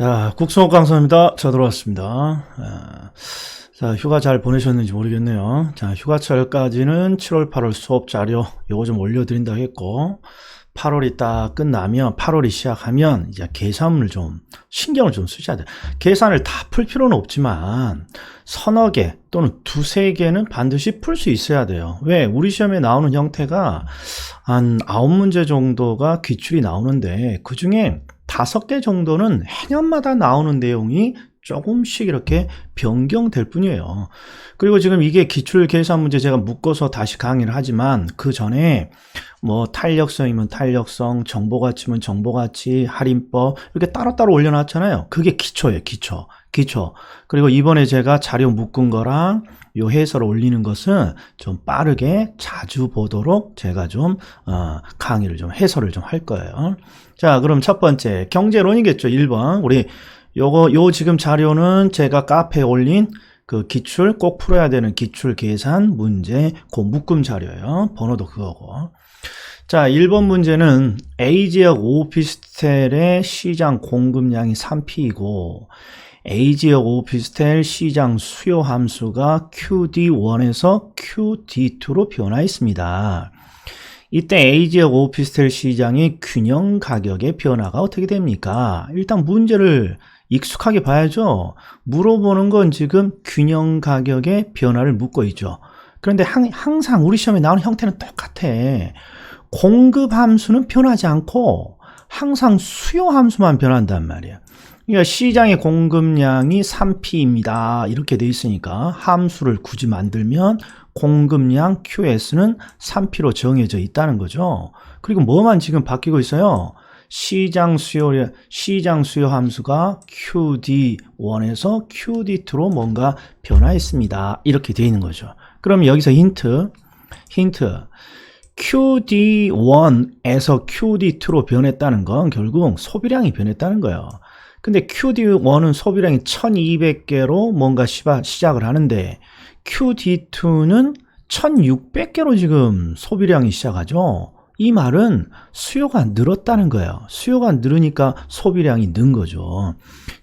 자, 국성호 강사입니다. 자, 들어왔습니다. 아, 자, 휴가 잘 보내셨는지 모르겠네요. 자, 휴가철까지는 7월, 8월 수업 자료 요거 좀 올려드린다 했고, 8월이 딱 끝나면, 8월이 시작하면, 이제 계산을 좀, 신경을 좀 쓰셔야 돼요. 계산을 다 풀 필요는 없지만, 서너 개 또는 두세 개는 반드시 풀 수 있어야 돼요. 왜? 우리 시험에 나오는 형태가 한 아홉 문제 정도가 기출이 나오는데, 그 중에 다섯 개 정도는 해년마다 나오는 내용이 조금씩 이렇게 변경될 뿐이에요. 그리고 지금 이게 기출 계산 문제 제가 묶어서 다시 강의를 하지만 그 전에 뭐 탄력성이면 탄력성, 정보가치면 정보가치, 할인법 이렇게 따로따로 올려놨잖아요. 그게 기초예요, 기초. 기초. 그리고 이번에 제가 자료 묶은 거랑 요 해설을 올리는 것은 좀 빠르게 자주 보도록 제가 좀 어, 강의를 좀 해설을 좀 할 거예요. 자, 그럼 첫 번째 경제론이겠죠. 1번. 우리 요거 요 지금 자료는 제가 카페에 올린 그 기출 꼭 풀어야 되는 기출 계산 문제 그 묶음 자료예요. 번호도 그거고. 자, 1번 문제는 A지역 오피스텔의 시장 공급량이 3P이고 A지역 오피스텔 시장 수요 함수가 QD1에서 QD2로 변화 했습니다. 이때 A지역 오피스텔 시장의 균형 가격의 변화가 어떻게 됩니까? 일단 문제를 익숙하게 봐야죠. 물어보는 건 지금 균형 가격의 변화를 묻고 있죠. 그런데 항상 우리 시험에 나오는 형태는 똑같아. 공급 함수는 변하지 않고 항상 수요 함수만 변한단 말이야. 그러니까 시장의 공급량이 3P입니다. 이렇게 돼 있으니까 함수를 굳이 만들면 공급량 QS는 3P로 정해져 있다는 거죠. 그리고 뭐만 지금 바뀌고 있어요? 시장 수요, 시장 수요 함수가 QD1에서 QD2로 뭔가 변화했습니다. 이렇게 되어 있는 거죠. 그럼 여기서 힌트, 힌트. QD1에서 QD2로 변했다는 건 결국 소비량이 변했다는 거예요. 근데 QD1은 소비량이 1200개로 뭔가 시작을 하는데 QD2는 1600개로 지금 소비량이 시작하죠. 이 말은 수요가 늘었다는 거예요. 수요가 늘으니까 소비량이 는 거죠.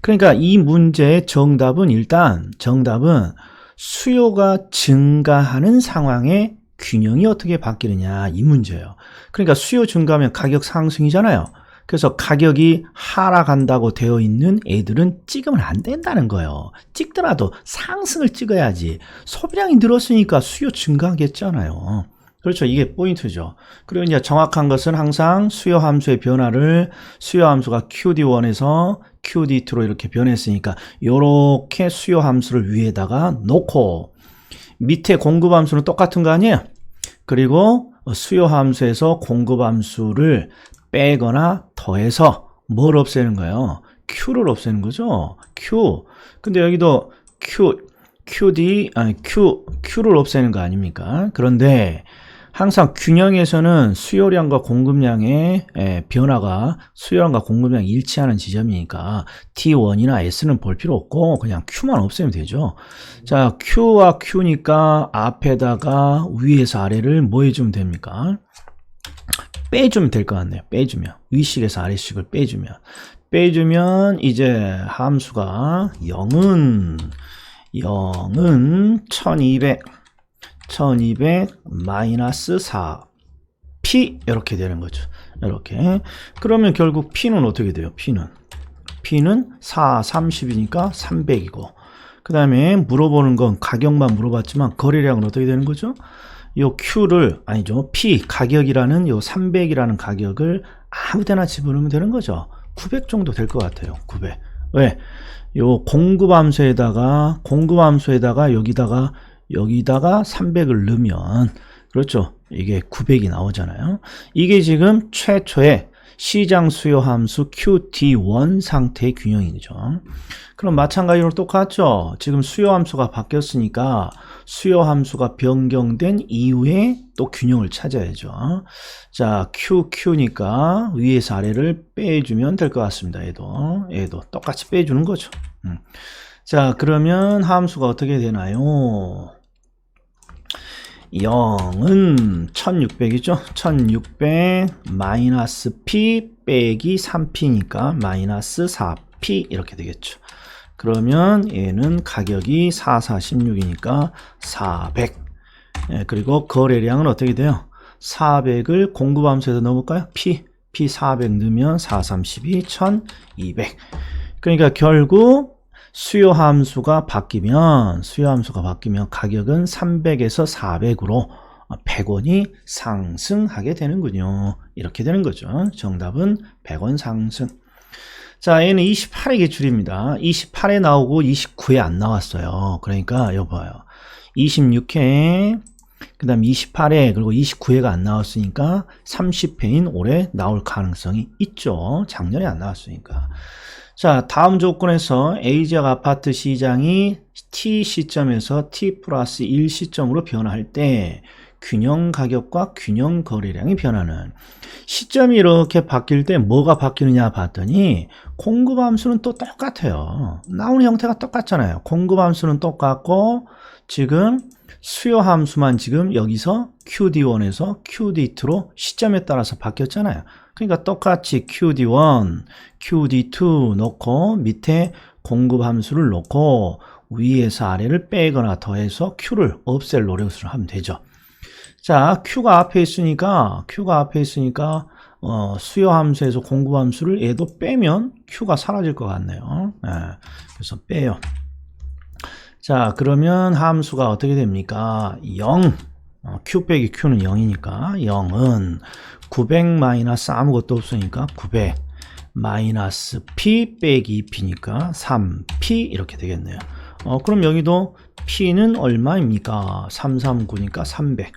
그러니까 이 문제의 정답은 일단 정답은 수요가 증가하는 상황에 균형이 어떻게 바뀌느냐 이 문제예요. 그러니까 수요 증가하면 가격 상승이잖아요. 그래서 가격이 하락한다고 되어 있는 애들은 찍으면 안 된다는 거예요. 찍더라도 상승을 찍어야지. 소비량이 늘었으니까 수요 증가하겠잖아요. 그렇죠. 이게 포인트죠. 그리고 이제 정확한 것은 항상 수요 함수의 변화를 수요 함수가 QD1에서 QD2로 이렇게 변했으니까 이렇게 수요 함수를 위에다가 놓고 밑에 공급 함수는 똑같은 거 아니에요? 그리고 수요 함수에서 공급 함수를 빼거나 더해서 뭘 없애는 거예요? Q를 없애는 거죠. Q. 근데 여기도 Q, QD, 아니 Q, Q를 없애는 거 아닙니까? 그런데 항상 균형에서는 수요량과 공급량의 변화가 수요량과 공급량이 일치하는 지점이니까 T1이나 S는 볼 필요 없고 그냥 Q만 없애면 되죠. 자, Q와 Q니까 앞에다가 위에서 아래를 뭐 해주면 됩니까? 빼주면 될 것 같네요. 빼주면. 위식에서 아래식을 빼주면. 빼주면 이제 함수가 0은 0은 1200 1200 마이너스 4 P 이렇게 되는 거죠. 이렇게. 그러면 결국 P는 어떻게 돼요? P는 P는 4 30이니까 300이고 그 다음에 물어보는 건 가격만 물어봤지만 거래량은 어떻게 되는 거죠? 요 Q를 아니죠. P 가격이라는 요 300이라는 가격을 아무데나 집어넣으면 되는 거죠. 900 정도 될 것 같아요. 900. 왜? 요 공급 함수에다가 공급 함수에다가 여기다가 여기다가 300을 넣으면 그렇죠. 이게 900이 나오잖아요. 이게 지금 최초의 시장 수요 함수 QT1 상태의 균형이죠. 그럼 마찬가지로 똑같죠. 지금 수요 함수가 바뀌었으니까 수요 함수가 변경된 이후에 또 균형을 찾아야죠. 자, QQ니까 위에서 아래를 빼주면 될 것 같습니다. 얘도, 얘도 똑같이 빼주는 거죠. 음. 자, 그러면 함수가 어떻게 되나요? 0은 1600이죠. 1600 마이너스 P 빼기 3P니까 마이너스 4 P 이렇게 되겠죠. 그러면 얘는 가격이 4416이니까 400. 예, 그리고 거래량은 어떻게 돼요? 400을 공급함수에서 넣어볼까요? P, P 400 넣으면 432, 1200. 그러니까 결국 수요 함수가 바뀌면 수요 함수가 바뀌면 가격은 300에서 400으로 100원이 상승하게 되는군요. 이렇게 되는 거죠. 정답은 100원 상승. 자, 얘는 28의 기출입니다. 28에 나오고 29에 안 나왔어요. 그러니까 여봐요. 26회, 그 다음 28회, 그리고 29회가 안 나왔으니까 30회인 올해 나올 가능성이 있죠. 작년에 안 나왔으니까. 자, 다음 조건에서 A지역 아파트 시장이 T 시점에서 T 플러스 1 시점으로 변화할 때 균형 가격과 균형 거래량이 변하는 시점이 이렇게 바뀔 때 뭐가 바뀌느냐 봤더니 공급 함수는 또 똑같아요. 나오는 형태가 똑같잖아요. 공급 함수는 똑같고 지금 수요 함수만 지금 여기서 QD1에서 QD2로 시점에 따라서 바뀌었잖아요. 그러니까 똑같이 QD1, QD2 놓고 밑에 공급 함수를 놓고 위에서 아래를 빼거나 더해서 Q를 없앨 노력을 하면 되죠. 자, Q가 앞에 있으니까 Q가 앞에 있으니까 어, 수요 함수에서 공급 함수를 얘도 빼면 Q가 사라질 것 같네요. 네, 그래서 빼요. 자, 그러면 함수가 어떻게 됩니까? 0. 어, Q 빼기 Q는 0이니까 0은 900 마이너스 아무것도 없으니까 900 마이너스 P 빼기 P니까 3P 이렇게 되겠네요. 어, 그럼 여기도 P는 얼마입니까? 339니까 300.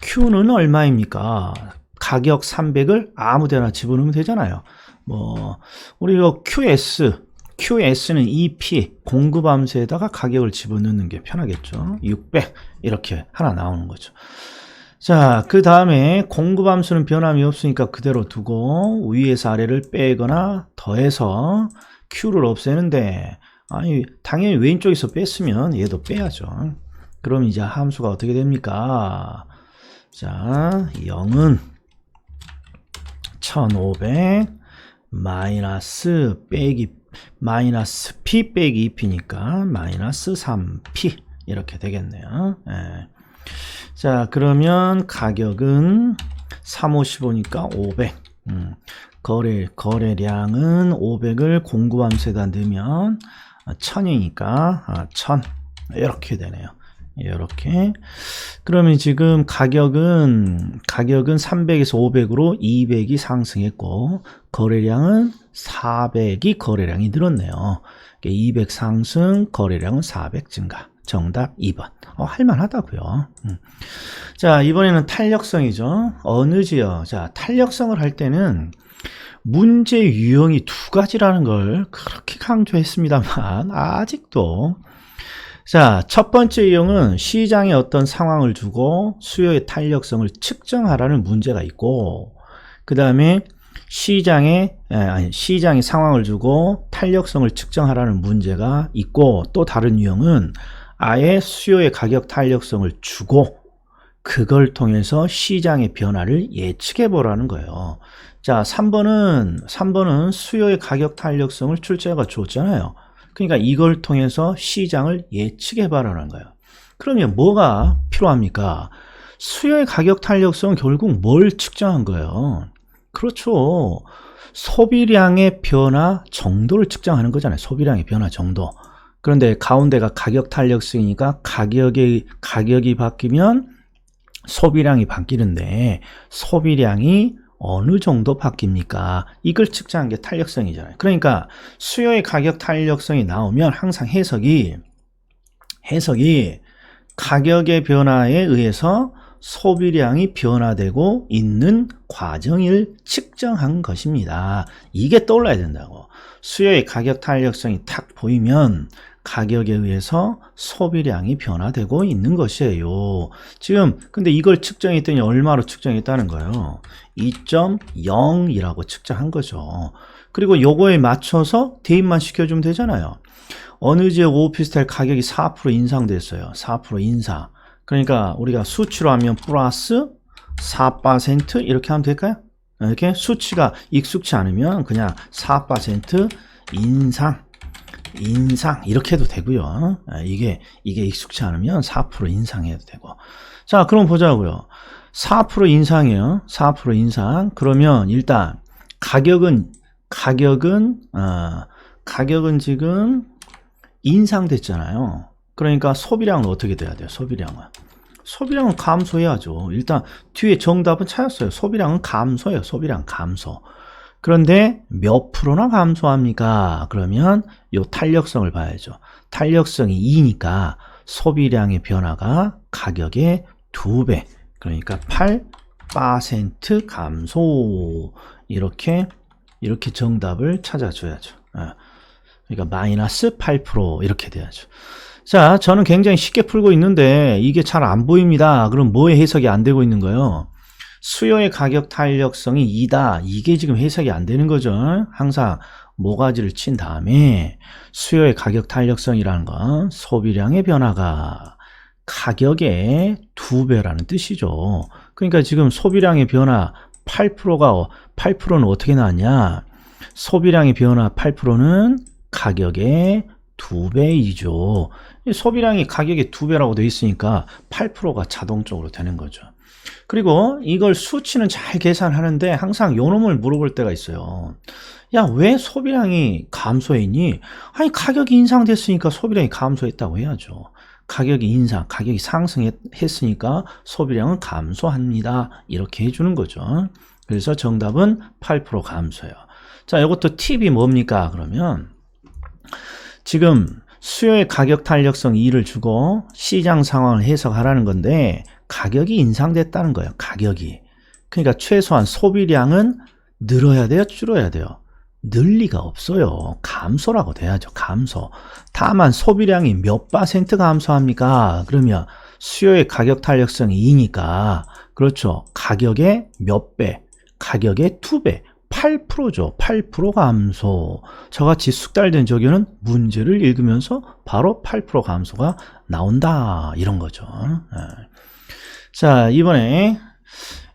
Q는 얼마입니까? 가격 300을 아무 데나 집어넣으면 되잖아요. 뭐, 우리 이 QS, QS는 EP, 공급 함수에다가 가격을 집어넣는 게 편하겠죠. 600, 이렇게 하나 나오는 거죠. 자, 그 다음에 공급 함수는 변함이 없으니까 그대로 두고 위에서 아래를 빼거나 더해서 Q를 없애는데, 아니, 당연히 왼쪽에서 뺐으면 얘도 빼야죠. 그럼 이제 함수가 어떻게 됩니까? 자, 0은 1500 마이너스 빼기 마이너스 p 빼기 2p니까 마이너스 3p 이렇게 되겠네요. 예. 자, 그러면 가격은 355니까 500. 음, 거래 거래량은 500을 공급함수에다 넣으면 1000이니까 1000 이렇게 되네요. 이렇게 그러면 지금 가격은 가격은 300에서 500으로 200이 상승했고 거래량은 400이 거래량이 늘었네요. 200 상승 거래량은 400 증가. 정답 2번. 어, 할만하다고요. 음. 자 이번에는 탄력성이죠. 어느 지역. 자 탄력성을 할 때는 문제 유형이 두 가지라는 걸 그렇게 강조했습니다만 아직도 자, 첫 번째 유형은 시장의 어떤 상황을 두고 수요의 탄력성을 측정하라는 문제가 있고, 그 다음에 시장의, 아니, 시장의 상황을 두고 탄력성을 측정하라는 문제가 있고, 또 다른 유형은 아예 수요의 가격 탄력성을 주고, 그걸 통해서 시장의 변화를 예측해 보라는 거예요. 자, 3번은, 3번은 수요의 가격 탄력성을 출제가 줬잖아요. 그러니까 이걸 통해서 시장을 예측해 봐라는 거예요. 그러면 뭐가 필요합니까? 수요의 가격 탄력성은 결국 뭘 측정한 거예요? 그렇죠. 소비량의 변화 정도를 측정하는 거잖아요. 소비량의 변화 정도. 그런데 가운데가 가격 탄력성이니까 가격이 가격이 바뀌면 소비량이 바뀌는데 소비량이 어느 정도 바뀝니까? 이걸 측정한 게 탄력성이잖아요. 그러니까 수요의 가격 탄력성이 나오면 항상 해석이 해석이 가격의 변화에 의해서 소비량이 변화되고 있는 과정을 측정한 것입니다. 이게 떠올라야 된다고. 수요의 가격 탄력성이 탁 보이면 가격에 의해서 소비량이 변화되고 있는 것이에요. 지금 근데 이걸 측정했더니 얼마로 측정했다는 거예요. 2.0이라고 측정한 거죠. 그리고 요거에 맞춰서 대입만 시켜주면 되잖아요. 어느 지역 오피스텔 가격이 4% 인상됐어요. 4% 인상. 그러니까 우리가 수치로 하면 플러스 4% 이렇게 하면 될까요? 이렇게 수치가 익숙치 않으면 그냥 4% 인상 인상 이렇게 해도 되고요. 아, 이게 이게 익숙치 않으면 4% 인상해도 되고. 자, 그럼 보자고요. 4% 인상이에요. 4% 인상. 그러면 일단 가격은 가격은 어, 가격은 지금 인상됐잖아요. 그러니까 소비량은 어떻게 돼야 돼요? 소비량은 소비량은 감소해야죠. 일단 뒤에 정답은 찾았어요. 소비량은 감소예요. 소비량 감소. 그런데 몇 프로나 감소합니까? 그러면 요 탄력성을 봐야죠. 탄력성이 2니까 소비량의 변화가 가격의 2배. 그러니까 8% 감소. 이렇게 이렇게 정답을 찾아줘야죠. 어. 그러니까 마이너스 8% 이렇게 돼야죠. 자, 저는 굉장히 쉽게 풀고 있는데 이게 잘 안 보입니다. 그럼 뭐에 해석이 안 되고 있는 거예요? 수요의 가격 탄력성이 2다. 이게 지금 해석이 안 되는 거죠. 항상 모가지를 친 다음에 수요의 가격 탄력성이라는 건 소비량의 변화가 가격의 두 배라는 뜻이죠. 그러니까 지금 소비량의 변화 8%가 8%는 어떻게 나왔냐? 소비량의 변화 8%는 가격의 두 배이죠. 소비량이 가격의 두 배라고 되어 있으니까 8%가 자동적으로 되는 거죠. 그리고 이걸 수치는 잘 계산하는데 항상 요 놈을 물어볼 때가 있어요. 야, 왜 소비량이 감소했니? 아니, 가격이 인상됐으니까 소비량이 감소했다고 해야죠. 가격이 인상, 가격이 상승했으니까 소비량은 감소합니다. 이렇게 해주는 거죠. 그래서 정답은 8% 감소예요. 자, 이것도 팁이 뭡니까? 그러면 지금 수요의 가격 탄력성 2를 주고 시장 상황을 해석하라는 건데 가격이 인상됐다는 거예요. 가격이. 그러니까 최소한 소비량은 늘어야 돼요? 줄어야 돼요? 늘 리가 없어요. 감소라고 돼야죠. 감소. 다만 소비량이 몇 퍼센트 감소합니까? 그러면 수요의 가격 탄력성이 2니까 그렇죠. 가격의 몇 배, 가격의 두 배, 8%죠. 8% 감소. 저같이 숙달된 적용은 문제를 읽으면서 바로 8% 감소가 나온다. 이런 거죠. 네. 자, 이번에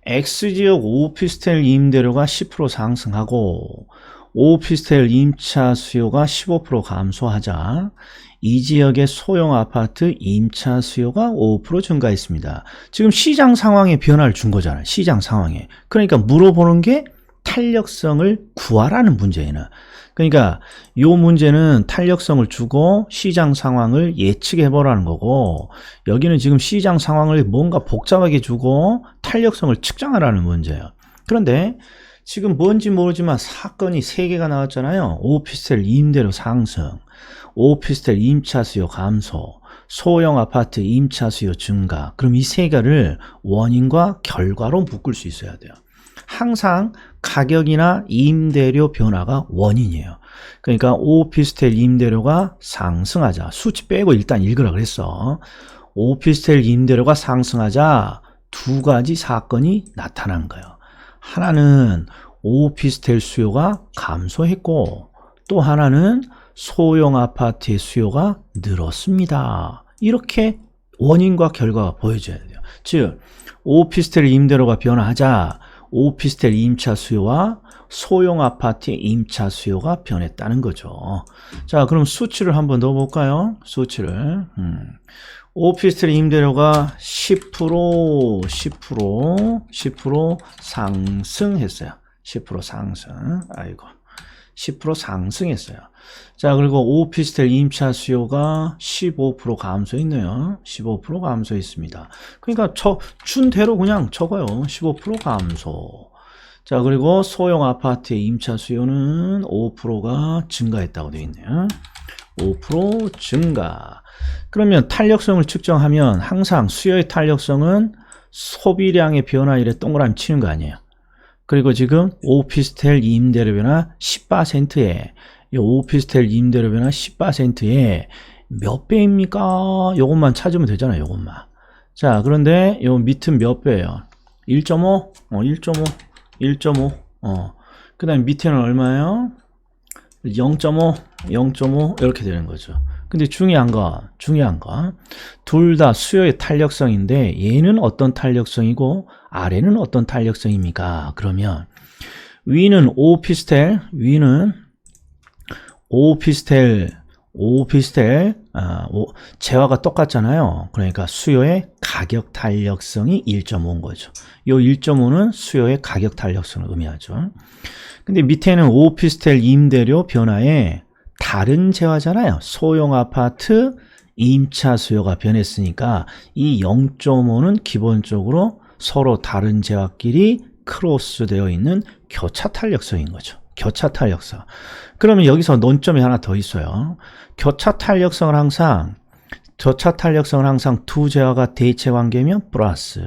X지역 오피스텔 임대료가 10% 상승하고 오피스텔 임차 수요가 15% 감소하자 이 지역의 소형 아파트 임차 수요가 5% 증가했습니다. 지금 시장 상황에 변화를 준 거잖아요. 시장 상황에. 그러니까 물어보는 게 탄력성을 구하라는 문제에는 그러니까 요 문제는 탄력성을 주고 시장 상황을 예측해 보라는 거고 여기는 지금 시장 상황을 뭔가 복잡하게 주고 탄력성을 측정하라는 문제예요. 그런데 지금 뭔지 모르지만 사건이 3개가 나왔잖아요. 오피스텔 임대료 상승, 오피스텔 임차 수요 감소, 소형 아파트 임차 수요 증가. 그럼 이 세 개를 원인과 결과로 묶을 수 있어야 돼요. 항상 가격이나 임대료 변화가 원인이에요. 그러니까 오피스텔 임대료가 상승하자. 수치 빼고 일단 읽으라 그랬어. 오피스텔 임대료가 상승하자 두 가지 사건이 나타난 거예요. 하나는 오피스텔 수요가 감소했고 또 하나는 소형 아파트의 수요가 늘었습니다. 이렇게 원인과 결과가 보여져야 돼요. 즉 오피스텔 임대료가 변화하자 오피스텔 임차 수요와 소형 아파트의 임차 수요가 변했다는 거죠. 자, 그럼 수치를 한번 넣어 볼까요? 수치를. 음. 오피스텔 임대료가 10%, 10%, 10% 상승했어요. 10% 상승. 아이고. 10% 상승했어요. 자, 그리고 오피스텔 임차 수요가 15% 감소했네요. 15% 감소했습니다. 그러니까 저, 준 대로 그냥 적어요. 15% 감소. 자, 그리고 소형 아파트의 임차 수요는 5%가 증가했다고 되어 있네요. 5% 증가. 그러면 탄력성을 측정하면 항상 수요의 탄력성은 소비량의 변화 이래 동그라미 치는 거 아니에요. 그리고 지금 오피스텔 임대료 변화 10%에 이 오피스텔 임대료 변화 10%에 몇 배입니까? 요것만 찾으면 되잖아요. 요것만. 자, 그런데 요 밑은 몇 배예요? 1.5? 어, 1.5. 1.5. 어. 그다음 밑에는 얼마예요? 0.5, 0.5 이렇게 되는 거죠. 근데 중요한 거, 중요한 거. 둘 다 수요의 탄력성인데 얘는 어떤 탄력성이고 아래는 어떤 탄력성입니까? 그러면 위는 오피스텔, 위는 오피스텔, 오피스텔, 아, 오, 재화가 똑같잖아요. 그러니까 수요의 가격 탄력성이 1.5인 거죠. 이 1.5는 수요의 가격 탄력성을 의미하죠. 근데 밑에는 오피스텔 임대료 변화에 다른 재화잖아요. 소형 아파트 임차 수요가 변했으니까 이 0.5는 기본적으로 서로 다른 재화끼리 크로스되어 있는 교차 탄력성인 거죠. 교차 탄력성. 그러면 여기서 논점이 하나 더 있어요. 교차 탄력성을 항상 교차 탄력성을 항상 두 재화가 대체 관계면 플러스,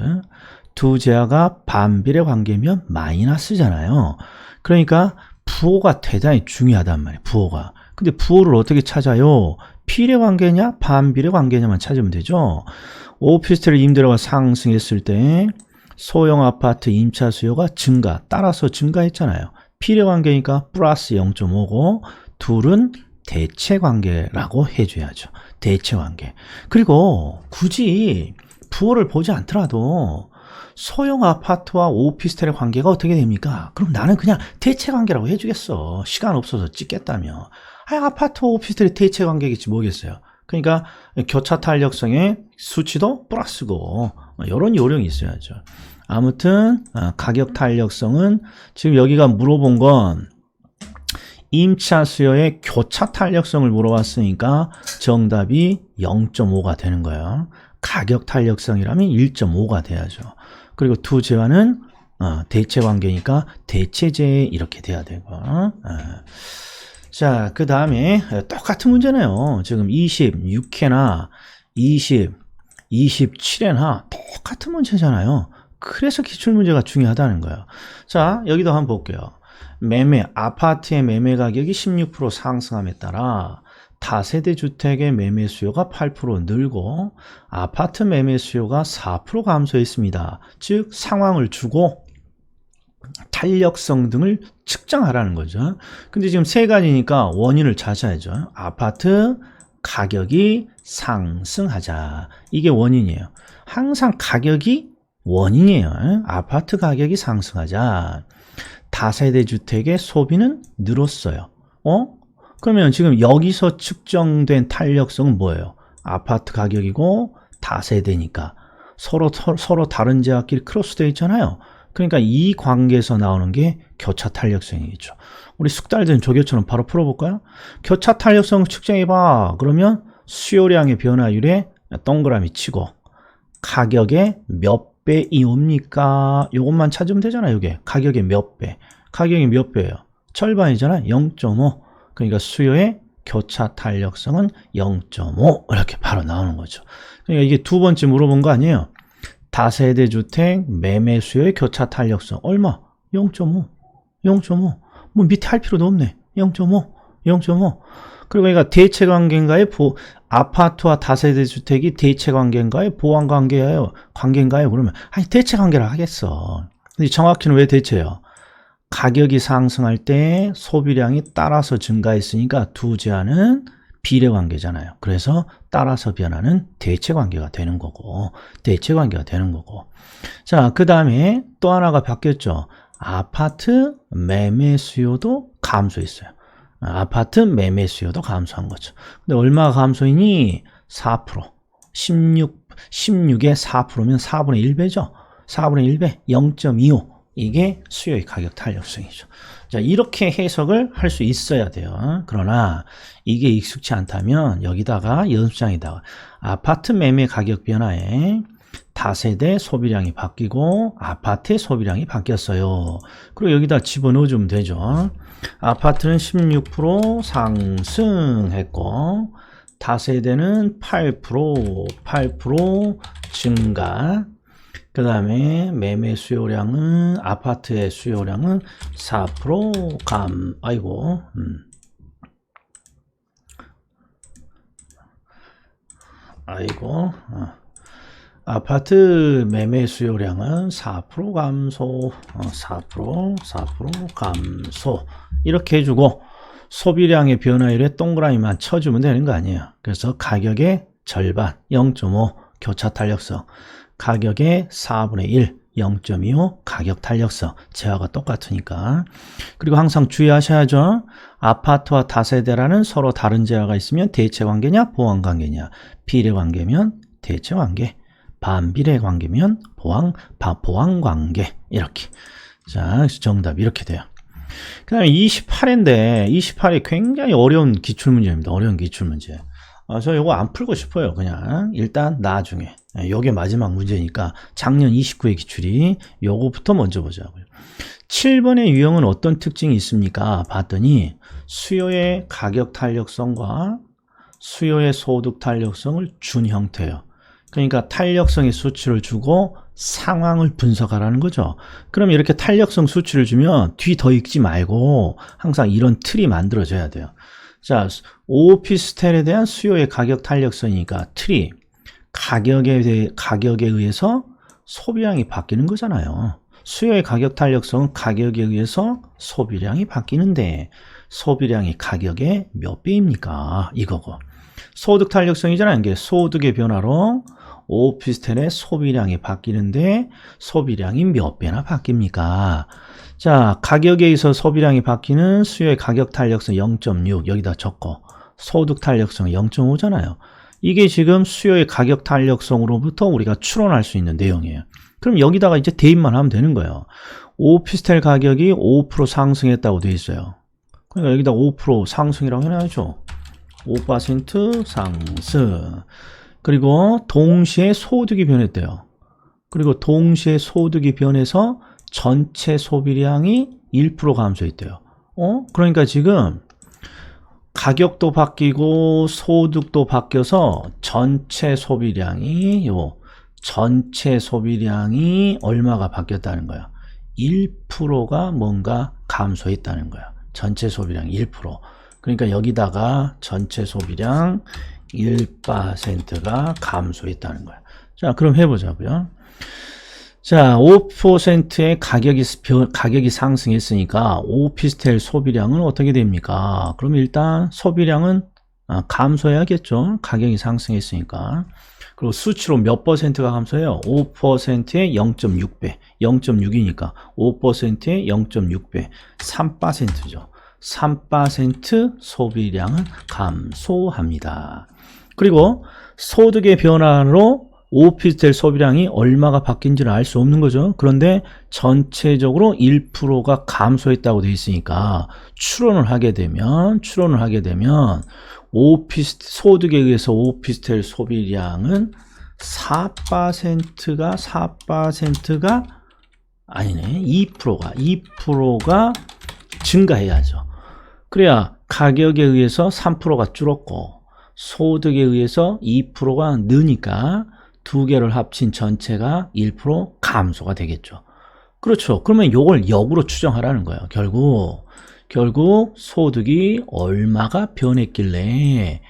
두 재화가 반비례 관계면 마이너스잖아요. 그러니까 부호가 대단히 중요하단 말이에요. 부호가. 근데 부호를 어떻게 찾아요? 비례 관계냐 반비례 관계냐만 찾으면 되죠. 오피스텔 임대료가 상승했을 때 소형 아파트 임차 수요가 증가 따라서 증가했잖아요. 비례 관계니까 플러스 0.5고 둘은 대체 관계라고 해줘야죠. 대체 관계. 그리고 굳이 부호를 보지 않더라도 소형 아파트와 오피스텔의 관계가 어떻게 됩니까? 그럼 나는 그냥 대체 관계라고 해주겠어. 시간 없어서 찍겠다며. 아, 아파트 오피스텔의 대체 관계겠지 뭐겠어요. 그러니까 교차 탄력성의 수치도 플러스고 이런 요령이 있어야죠. 아무튼 아, 가격 탄력성은 지금 여기가 물어본 건 임차 수요의 교차 탄력성을 물어봤으니까 정답이 0.5가 되는 거예요. 가격 탄력성이라면 1.5가 돼야죠. 그리고 두 재화는 어, 대체 관계니까 대체제 이렇게 돼야 되고. 어. 자, 그 다음에 똑같은 문제네요. 지금 26회나 20, 27회나 똑같은 문제잖아요. 그래서 기출문제가 중요하다는 거예요. 자, 여기도 한번 볼게요. 매매, 아파트의 매매 가격이 16% 상승함에 따라 다세대 주택의 매매 수요가 8% 늘고 아파트 매매 수요가 4% 감소했습니다. 즉 상황을 주고 탄력성 등을 측정하라는 거죠. 근데 지금 세 가지니까 원인을 찾아야죠. 아파트 가격이 상승하자. 이게 원인이에요. 항상 가격이 원인이에요. 아파트 가격이 상승하자. 다세대 주택의 소비는 늘었어요. 어? 그러면 지금 여기서 측정된 탄력성은 뭐예요? 아파트 가격이고 다세대니까 서로 서로 다른 제약끼리 크로스되어 있잖아요. 그러니까 이 관계에서 나오는 게 교차 탄력성이겠죠. 우리 숙달된 조교처럼 바로 풀어볼까요? 교차 탄력성 측정해봐. 그러면 수요량의 변화율에 동그라미 치고 가격의 몇 배 이옵니까? 이것만 찾으면 되잖아요. 이게 가격의 몇 배. 가격이 몇 배예요? 절반이잖아요. 0.5. 그러니까 수요의 교차 탄력성은 0.5 이렇게 바로 나오는 거죠. 그러니까 이게 두 번째 물어본 거 아니에요. 다세대 주택 매매 수요의 교차 탄력성 얼마? 0.5. 0.5. 뭐 밑에 할 필요도 없네. 0.5. 0.5. 그리고 그러니까 대체 관계인가요? 보, 아파트와 다세대 주택이 대체 관계인가요? 보완 관계예요? 관계인가요? 그러면 아니 대체 관계라 하겠어. 근데 정확히는 왜 대체요? 가격이 상승할 때 소비량이 따라서 증가했으니까 두 제한은 비례 관계잖아요. 그래서 따라서 변하는 대체 관계가 되는 거고, 대체 관계가 되는 거고. 자, 그 다음에 또 하나가 바뀌었죠. 아파트 매매 수요도 감소했어요. 아파트 매매 수요도 감소한 거죠. 근데 얼마 감소이니? 4%. 16, 16에 4%면 4분의 1배죠. 4분의 1배, 0.25. 이게 수요의 가격 탄력성이죠. 자, 이렇게 해석을 할 수 있어야 돼요. 그러나 이게 익숙치 않다면 여기다가 연습장에다가 아파트 매매 가격 변화에 다세대 소비량이 바뀌고 아파트의 소비량이 바뀌었어요. 그리고 여기다 집어넣어 주면 되죠. 아파트는 16% 상승했고 다세대는 8% 8% 증가 그 다음에 매매 수요량은 아파트의 수요량은 4%감. 아이고 음. 아이고 어. 아파트 매매 수요량은 4% 감소. 어, 4% 4% 감소. 이렇게 해주고 소비량의 변화율에 동그라미만 쳐주면 되는 거 아니에요. 그래서 가격의 절반 0.5 교차 탄력성 가격의 4분의 1 0.25 가격 탄력성 재화가 똑같으니까. 그리고 항상 주의하셔야죠. 아파트와 다세대라는 서로 다른 재화가 있으면 대체 관계냐 보완 관계냐. 비례 관계면 대체 관계 반비례 관계면 보완 바, 보완 관계. 이렇게. 자 정답 이렇게 돼요. 그 다음에 28인데 28이 굉장히 어려운 기출문제입니다. 어려운 기출문제 아, 저 이거 안 풀고 싶어요. 그냥 일단 나중에 이게 마지막 문제니까 작년 29회 기출이 요거부터 먼저 보자고요. 7번의 유형은 어떤 특징이 있습니까? 봤더니 수요의 가격 탄력성과 수요의 소득 탄력성을 준 형태예요. 그러니까 탄력성의 수치를 주고 상황을 분석하라는 거죠. 그럼 이렇게 탄력성 수치를 주면 뒤 더 읽지 말고 항상 이런 틀이 만들어져야 돼요. 자, 오피스텔에 대한 수요의 가격 탄력성이니까 틀이 가격에 대해 가격에 의해서 소비량이 바뀌는 거잖아요. 수요의 가격 탄력성은 가격에 의해서 소비량이 바뀌는데 소비량이 가격의 몇 배입니까? 이거고. 소득 탄력성이잖아요. 이게 소득의 변화로 오피스텔의 소비량이 바뀌는데 소비량이 몇 배나 바뀝니까? 자, 가격에 의해서 소비량이 바뀌는 수요의 가격 탄력성 0.6 여기다 적고 소득 탄력성 0.5잖아요. 이게 지금 수요의 가격 탄력성으로부터 우리가 추론할 수 있는 내용이에요. 그럼 여기다가 이제 대입만 하면 되는 거예요. 오피스텔 가격이 5% 상승했다고 돼 있어요. 그러니까 여기다 5% 상승이라고 해놔야죠. 5% 상승. 그리고 동시에 소득이 변했대요. 그리고 동시에 소득이 변해서 전체 소비량이 1% 감소했대요. 어? 그러니까 지금 가격도 바뀌고 소득도 바뀌어서 전체 소비량이 요 전체 소비량이 얼마가 바뀌었다는 거야. 1%가 뭔가 감소했다는 거야. 전체 소비량 1%. 그러니까 여기다가 전체 소비량 1%가 감소했다는 거야. 자, 그럼 해보자고요. 자, 5%의 가격이, 가격이 상승했으니까 오피스텔 소비량은 어떻게 됩니까? 그럼 일단 소비량은 아, 감소해야겠죠. 가격이 상승했으니까. 그리고 수치로 몇 퍼센트가 감소해요? 5%의 0.6배. 0.6이니까 5%의 0.6배. 3%죠. 3% 소비량은 감소합니다. 그리고 소득의 변화로 오피스텔 소비량이 얼마가 바뀐지는 알수 없는 거죠. 그런데 전체적으로 1%가 감소했다고 되어 있으니까 추론을 하게 되면 추론을 하게 되면 오피스 소득에 의해서 오피스텔 소비량은 4%가 4%가 아니네. 2%가 2%가 증가해야죠. 그래야 가격에 의해서 3%가 줄었고 소득에 의해서 2%가 느니까 두 개를 합친 전체가 1% 감소가 되겠죠. 그렇죠. 그러면 이걸 역으로 추정하라는 거예요. 결국 결국 소득이 얼마가 변했길래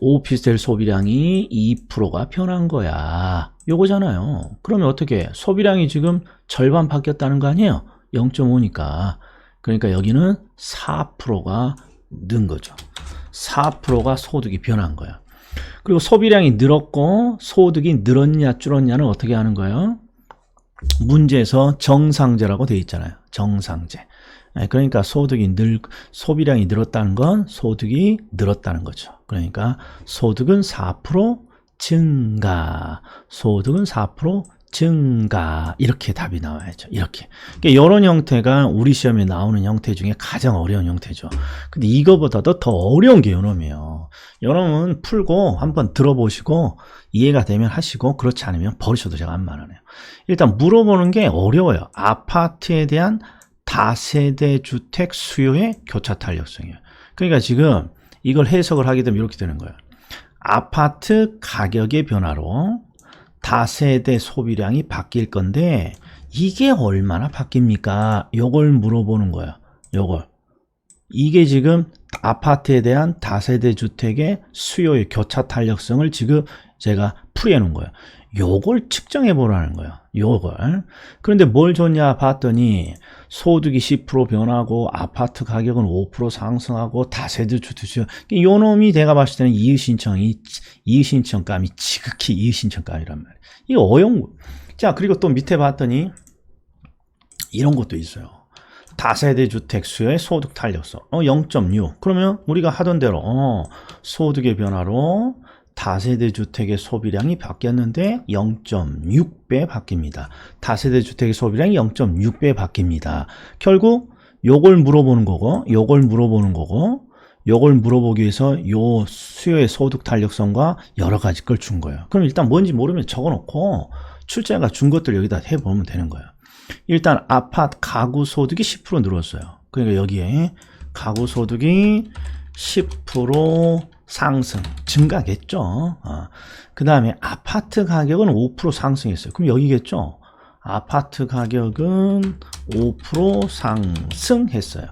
오피스텔 소비량이 2%가 변한 거야. 요거잖아요. 그러면 어떻게 소비량이 지금 절반 바뀌었다는 거 아니에요? 0.5니까. 그러니까 여기는 4%가 는 거죠. 4%가 소득이 변한 거야. 그리고 소비량이 늘었고 소득이 늘었냐 줄었냐는 어떻게 하는 거예요? 문제에서 정상제라고 되어 있잖아요. 정상제. 예, 그러니까 소득이 늘 소비량이 늘었다는 건 소득이 늘었다는 거죠. 그러니까 소득은 4% 증가. 소득은 4% 증가 이렇게 답이 나와야죠. 이렇게. 그러니까 이런 형태가 우리 시험에 나오는 형태 중에 가장 어려운 형태죠. 근데 이거보다도 더 어려운 게 요놈이에요. 요놈은 풀고 한번 들어보시고 이해가 되면 하시고 그렇지 않으면 버리셔도 제가 안 말 하네요. 일단 물어보는 게 어려워요. 아파트에 대한 다세대 주택 수요의 교차 탄력성이에요. 그러니까 지금 이걸 해석을 하게 되면 이렇게 되는 거예요. 아파트 가격의 변화로 다세대 소비량이 바뀔 건데 이게 얼마나 바뀝니까? 요걸 물어보는 거예요. 요걸. 이게 지금 아파트에 대한 다세대 주택의 수요의 교차 탄력성을 지금 제가 풀이해 놓은 거예요. 요걸 측정해 보라는 거예요. 요걸. 그런데 뭘 줬냐 봤더니 소득이 10% 변하고 아파트 가격은 5% 상승하고 다세대 주택 요 놈이 내가 봤을 때는 이의신청이 이의신청감이 지극히 이의신청감이란 말이에요. 이 어용 자, 그리고 또 밑에 봤더니 이런 것도 있어요. 다세대 주택 수요의 소득 탄력성. 어, 0.6. 그러면 우리가 하던 대로 어, 소득의 변화로 다세대 주택의 소비량이 바뀌었는데 0.6배 바뀝니다. 다세대 주택의 소비량이 0.6배 바뀝니다. 결국 요걸 물어보는 거고, 요걸 물어보는 거고, 요걸 물어보기 위해서 요 수요의 소득 탄력성과 여러 가지 걸 준 거예요. 그럼 일단 뭔지 모르면 적어놓고 출제가 준 것들 여기다 해보면 되는 거예요. 일단 아파트 가구 소득이 10% 늘었어요. 그러니까 여기에 가구 소득이 10% 상승, 증가겠죠. 그 다음에 아파트 가격은 5% 상승했어요. 그럼 여기겠죠. 아파트 가격은 5% 상승했어요.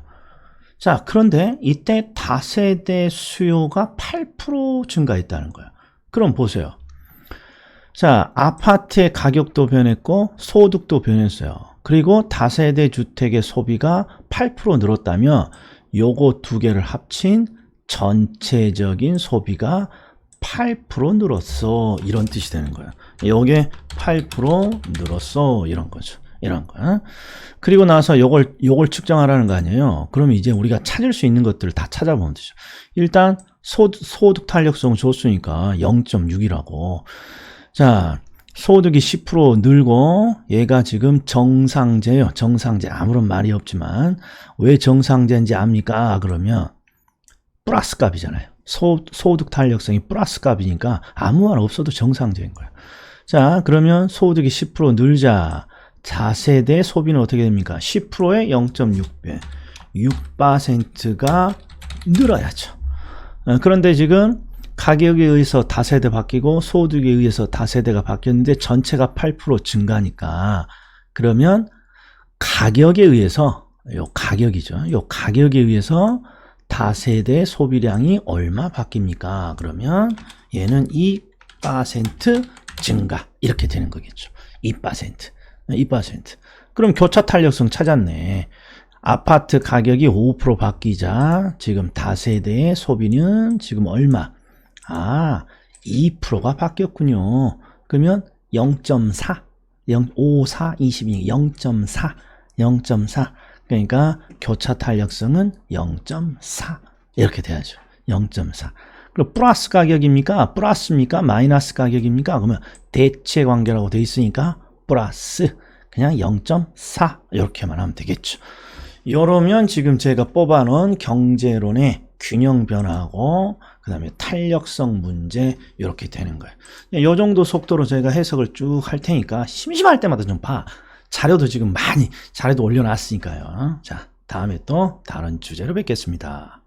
자, 그런데 이때 다세대 수요가 8% 증가했다는 거예요. 그럼 보세요. 자, 아파트의 가격도 변했고 소득도 변했어요. 그리고 다세대 주택의 소비가 8% 늘었다면 요거 두 개를 합친 전체적인 소비가 8% 늘었어. 이런 뜻이 되는 거예요. 요게 8% 늘었어. 이런 거죠. 이런 거. 그리고 나서 요걸 요걸 측정하라는 거 아니에요. 그러면 이제 우리가 찾을 수 있는 것들을 다 찾아보면 되죠. 일단 소, 소득 탄력성 줬으니까 0.6이라고. 자, 소득이 10% 늘고 얘가 지금 정상제요. 정상제. 아무런 말이 없지만 왜 정상제인지 압니까? 그러면 플러스 값이잖아요. 소, 소득 탄력성이 플러스 값이니까 아무 말 없어도 정상제인 거예요. 자, 그러면 소득이 10% 늘자. 자세대 소비는 어떻게 됩니까? 10%에 0.6배. 6%가 늘어야죠. 어, 그런데 지금 가격에 의해서 다세대 바뀌고 소득에 의해서 다세대가 바뀌었는데 전체가 8% 증가니까 그러면 가격에 의해서 요 가격이죠. 요 가격에 의해서 다세대 소비량이 얼마 바뀝니까? 그러면 얘는 2% 증가 이렇게 되는 거겠죠. 2%. 2%. 그럼 교차 탄력성 찾았네. 아파트 가격이 5% 바뀌자 지금 다세대의 소비는 지금 얼마? 아, 2%가 바뀌었군요. 그러면 0.4, 0, 5, 4, 22, 0.4, 0.4. 그러니까 교차 탄력성은 0.4 이렇게 돼야죠. 0.4. 그리고 플러스 가격입니까? 플러스입니까? 마이너스 가격입니까? 그러면 대체 관계라고 돼 있으니까 플러스 그냥 0.4 이렇게만 하면 되겠죠. 이러면 지금 제가 뽑아놓은 경제론의 균형 변화하고 그 다음에 탄력성 문제 이렇게 되는 거예요. 이 정도 속도로 제가 해석을 쭉 할 테니까 심심할 때마다 좀 봐. 자료도 지금 많이 자료도 올려놨으니까요. 자 다음에 또 다른 주제로 뵙겠습니다.